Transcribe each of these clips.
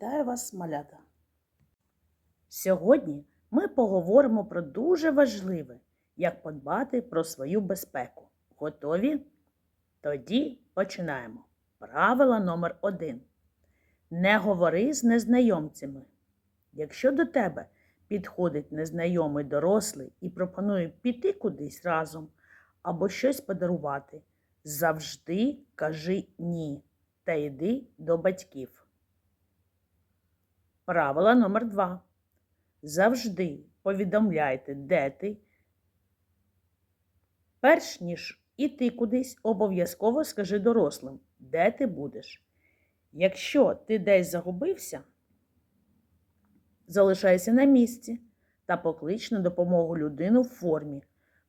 Вітаю вас, малята! Сьогодні ми поговоримо про дуже важливе, як подбати про свою безпеку. Готові? Тоді починаємо. Правило номер один. Не говори з незнайомцями. Якщо до тебе підходить незнайомий дорослий і пропонує піти кудись разом або щось подарувати, завжди кажи ні та йди до батьків. Правило номер два. Завжди повідомляйте, де ти. Перш ніж іти кудись, обов'язково скажи дорослим, де ти будеш. Якщо ти десь загубився, залишайся на місці та поклич на допомогу людину в формі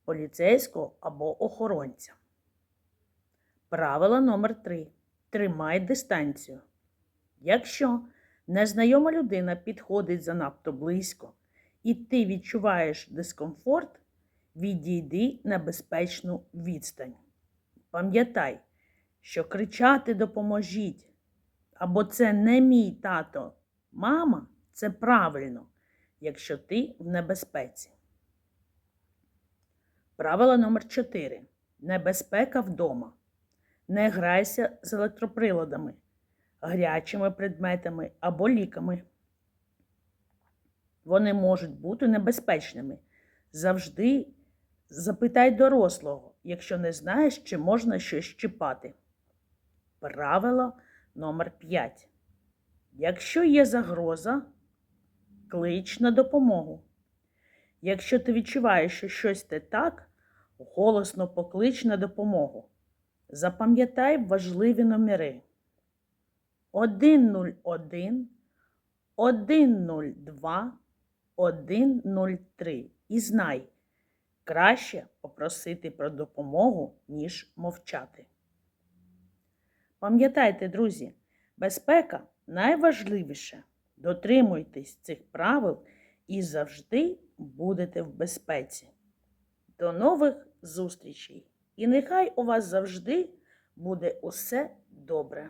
поліцейського або охоронця. Правило номер 3. Тримай дистанцію. Якщо незнайома людина підходить занадто близько і ти відчуваєш дискомфорт, відійди на безпечну відстань. Пам'ятай, що кричати допоможіть або це не мій тато, мама це правильно, якщо ти в небезпеці. Правило номер 4. Небезпека вдома. Не грайся з електроприладами, гарячими предметами або ліками. Вони можуть бути небезпечними. Завжди запитай дорослого, якщо не знаєш, чи можна щось чіпати. Правило номер 5. Якщо є загроза, клич на допомогу. Якщо ти відчуваєш, що щось не так, голосно поклич на допомогу. Запам'ятай важливі номери 101, 102, 103. І знай, краще попросити про допомогу, ніж мовчати. Пам'ятайте, друзі, безпека найважливіше. Дотримуйтесь цих правил і завжди будете в безпеці. До нових зустрічей! І нехай у вас завжди буде усе добре.